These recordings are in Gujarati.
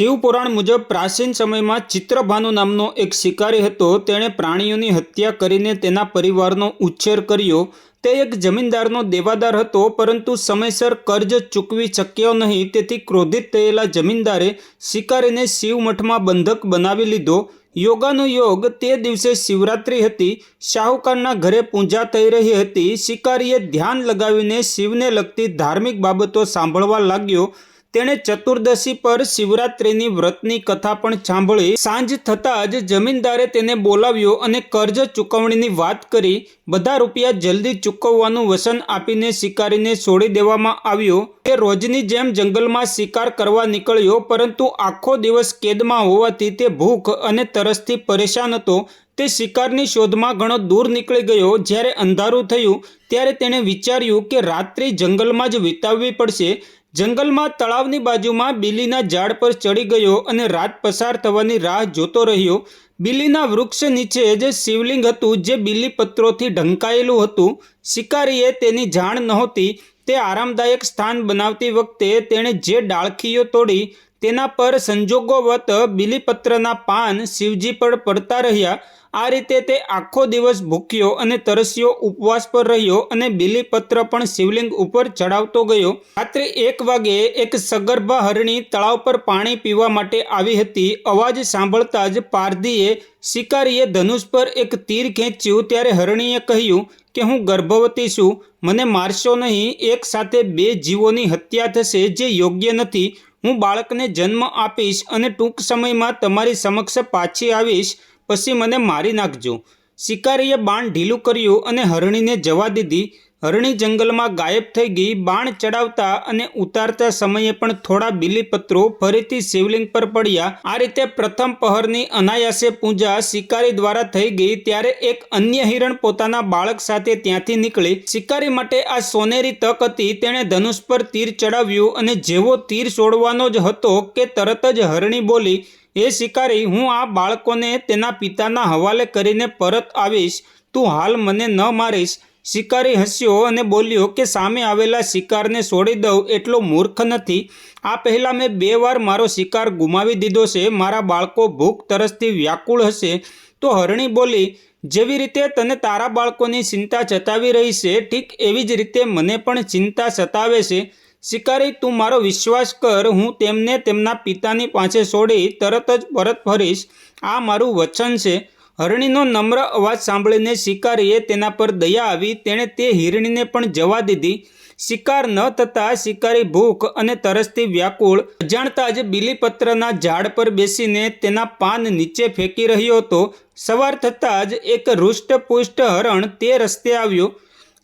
શિવપુરાણ મુજબ પ્રાચીન સમયમાં ચિત્રભાનુ નામનો એક શિકારી હતો. તેણે પ્રાણીઓની હત્યા કરીને તેના પરિવારનો ઉછેર કર્યો. તે એક જમીનદારનો દેવાદાર હતો, પરંતુ સમયસર કર્જ ચૂકવી શક્યો નહીં. તેથી ક્રોધિત થયેલા જમીનદારે શિકારીને શિવમઠમાં બંધક બનાવી લીધો. યોગાનુયોગ તે દિવસે શિવરાત્રિ હતી. શાહુકારના ઘરે પૂજા થઈ રહી હતી. શિકારીએ ધ્યાન લગાવીને શિવને લગતી ધાર્મિક બાબતો સાંભળવા લાગ્યો. તેણે ચતુર્દશી પર શિવરાત્રિની વ્રતની કથા પણ સાંભળી. સાંજ થતાં જ જમીનદારે તેને બોલાવ્યો અને કર્જ ચૂકવણીની વાત કરી. બધા રૂપિયા જલ્દી ચૂકવવાનું વસન આપીને શિકારીને છોડી દેવામાં આવ્યો. તે રોજની જેમ જંગલમાં શિકાર કરવા નીકળ્યો, પરંતુ આખો દિવસ કેદમાં હોવાથી તે ભૂખ અને તરસથી પરેશાન હતો. તે શિકારની શોધમાં ઘણો દૂર નીકળી ગયો. જ્યારે અંધારું થયું, ત્યારે તેણે વિચાર્યું કે રાત્રિ જંગલમાં જ વિતાવવી પડશે. જંગલમાં તળાવની બાજુમાં બીલીના ઝાડ પર ચડી ગયો અને રાત પસાર થવાની રાહ જોતો રહ્યો. બિલીના વૃક્ષ નીચે જે શિવલિંગ હતું, જે બિલી પત્રોથી ઢંકાયેલું હતું, શિકારીએ તેની જાણ નહોતી. તે આરામદાયક સ્થાન બનાવતી વખતે તેણે જે ડાળખીઓ તોડી તેના પર સંજોગોવત બિલીપત્રના પાન શિવજી પર પડતા રહ્યા. આ રીતે તે આખો દિવસ ભૂખ્યો અને તરસ્યો, ઉપવાસ પર રહ્યો અને બિલીપત્ર પણ શિવલિંગ ઉપર ચડાવતો ગયો. રાત્રે એક વાગે એક સગર્ભા હરણી તળાવ પર પાણી પીવા માટે આવી હતી. અવાજ સાંભળતા જ પારધીએ શિકારીએ ધનુષ પર એક તીર ખેંચ્યું ત્યારે હરણીએ કહ્યું કે, હું ગર્ભવતી છું. મને મારશો નહીં. એક સાથે બે જીવોની હત્યા થશે જે યોગ્ય નથી. હું બાળકને જન્મ આપીશ અને ટૂંક સમયમાં તમારી સમક્ષ પાછી આવીશ, પછી મને મારી નાખજો. શિકારીએ બાણ ઢીલું કર્યું અને હરણીને જવા દીધી. હરણી જંગલમાં ગાયબ થઈ ગઈ, બાણ ચડાવતા અને ઉતારતા સમયે પણ થોડા બીલીપત્રો ફરીથી શિવલિંગ પર પડ્યા. આ રીતે પ્રથમ પહરની અનાયાસે પૂજા શિકારી દ્વારા થઈ ગઈ, ત્યારે એક અન્ય હિરણ પોતાના બાળક સાથે ત્યાંથી નીકળી. શિકારી માટે આ સોનેરી તક હતી, તેણે ધનુષ પર તીર ચડાવ્યું અને જેવો તીર છોડવાનો જ હતો કે તરત જ હરણી બોલી એ શિકારી, હું આ બાળકોને તેના પિતાના હવાલે કરીને પરત આવીશ. તું હાલ મને ન મારીશ. શિકારી હસ્યો અને બોલ્યો કે, સામે આવેલા શિકારને છોડી દઉં એટલો મૂર્ખ નથી. આ પહેલાં મેં બે વાર મારો શિકાર ગુમાવી દીધો છે. મારા બાળકો ભૂખ તરસથી વ્યાકુળ હશે. તો હરણી બોલી, જેવી રીતે તને તારા બાળકોની ચિંતા સતાવી રહી છે, ઠીક એવી જ રીતે મને પણ ચિંતા સતાવે છે. શિકારી, તું મારો વિશ્વાસ કર. હું તેમને તેમના પિતાની પાસે છોડી તરત જ પરત ફરીશ. આ મારું વચન છે. હરણીનો નમ્ર અવાજ સાંભળીને શિકારીએ તેના પર દયા આવી. તેણે તે હિરણીને પણ જવા દીધી. શિકાર ન થતાં શિકારી ભૂખ અને તરસથી વ્યાકુળ, અજાણતા જ બીલીપત્રના ઝાડ પર બેસીને તેના પાન નીચે ફેંકી રહ્યો હતો. સવાર થતાં જ એક હૃષ્ટપુષ્ટ હરણ તે રસ્તે આવ્યો.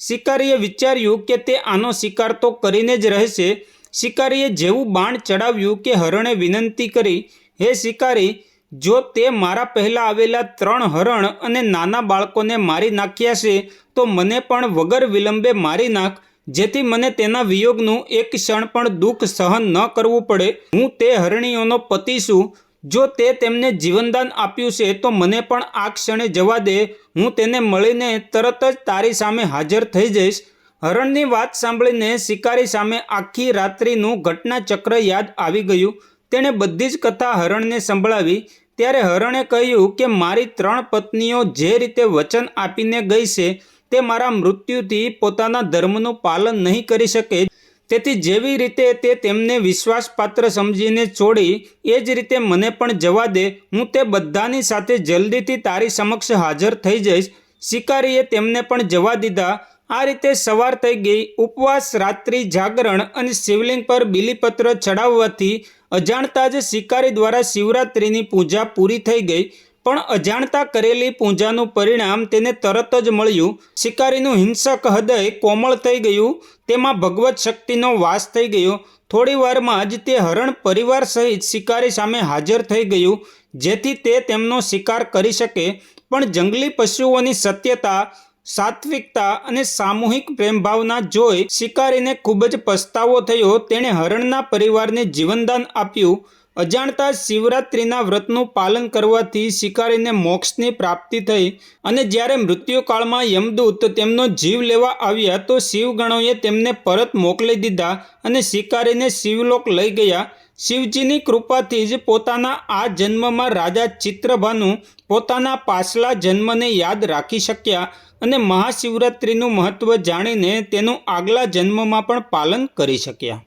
શિકારીએ વિચાર્યું કે તે આનો શિકાર તો કરીને જ રહેશે. શિકારીએ જેવું બાણ ચડાવ્યું કે હરણે વિનંતી કરી, હે શિકારી જો તે મારા પહેલાં આવેલા ત્રણ હરણ અને નાના બાળકોને મારી નાખ્યા છે, તો મને પણ વગર વિલંબે મારી નાખ, જેથી મને તેના વિયોગનું એક ક્ષણ પણ દુઃખ સહન ન કરવું પડે. હું તે હરણીઓનો પતિ છું. જો તે તેમને જીવનદાન આપ્યું છે, તો મને પણ આ ક્ષણે જવા દે. હું તેને મળીને તરત જ તારી સામે હાજર થઈ જઈશ. હરણની વાત સાંભળીને શિકારી સામે આખી રાત્રિનું ઘટનાચક્ર યાદ આવી ગયું. તેણે બધી જ કથા હરણને સંભળાવી. ત્યારે હરણે કહ્યું કે, મારી ત્રણ પત્નીઓ જે રીતે વચન આપીને ગઈ છે, તે મારા મૃત્યુથી પોતાના ધર્મનું પાલન નહીં કરી શકે. તેથી જેવી રીતે તે તેમને વિશ્વાસપાત્ર સમજીને છોડી, એ જ રીતે મને પણ જવા દે. હું તે બધાની સાથે જલ્દીથી તારી સમક્ષ હાજર થઈ જઈશ. શિકારીએ તેમને પણ જવા દીધા. આ રીતે સવાર થઈ ગઈ ઉપવાસ, રાત્રિ જાગરણ અને શિવલિંગ પર બિલીપત્ર ચડાવવાથી અજાણતા જ શિકારી દ્વારા શિવરાત્રિની પૂજા પૂરી થઈ ગઈ. પણ અજાણતા કરેલી પૂજાનું પરિણામ તેને તરત જ મળ્યું. શિકારીનું હિંસક હૃદય કોમળ થઈ ગયું. તેમાં ભગવત શક્તિનો વાસ થઈ ગયો. થોડી વારમાં જ તે હરણ પરિવાર સહિત શિકારી સામે હાજર થઈ ગયું, જેથી તે તેમનો શિકાર કરી શકે. પણ જંગલી પશુઓની સત્યતા સાત્વિકતા અને સામૂહિક પ્રેમભાવના જોઈ શિકારીને ખૂબ જ પસ્તાવો થયો. તેણે હરણના પરિવારને જીવનદાન આપ્યું. અજાણતા શિવરાત્રિના વ્રતનું પાલન કરવાથી શિકારીને મોક્ષની પ્રાપ્તિ થઈ અને જ્યારે મૃત્યુકાળમાં યમદૂત તેમનો જીવ લેવા આવ્યા તો શિવગણોએ તેમને પરત મોકલી દીધા અને શિકારીને શિવલોક લઈ ગયા. શિવજીની કૃપાથી જ પોતાના આ જન્મમાં રાજા ચિત્રભાનુ પોતાના પાછલા જન્મને યાદ રાખી શક્યા અને મહાશિવરાત્રિનું મહત્ત્વ જાણીને તેનું આગલા જન્મમાં પણ પાલન કરી શક્યા.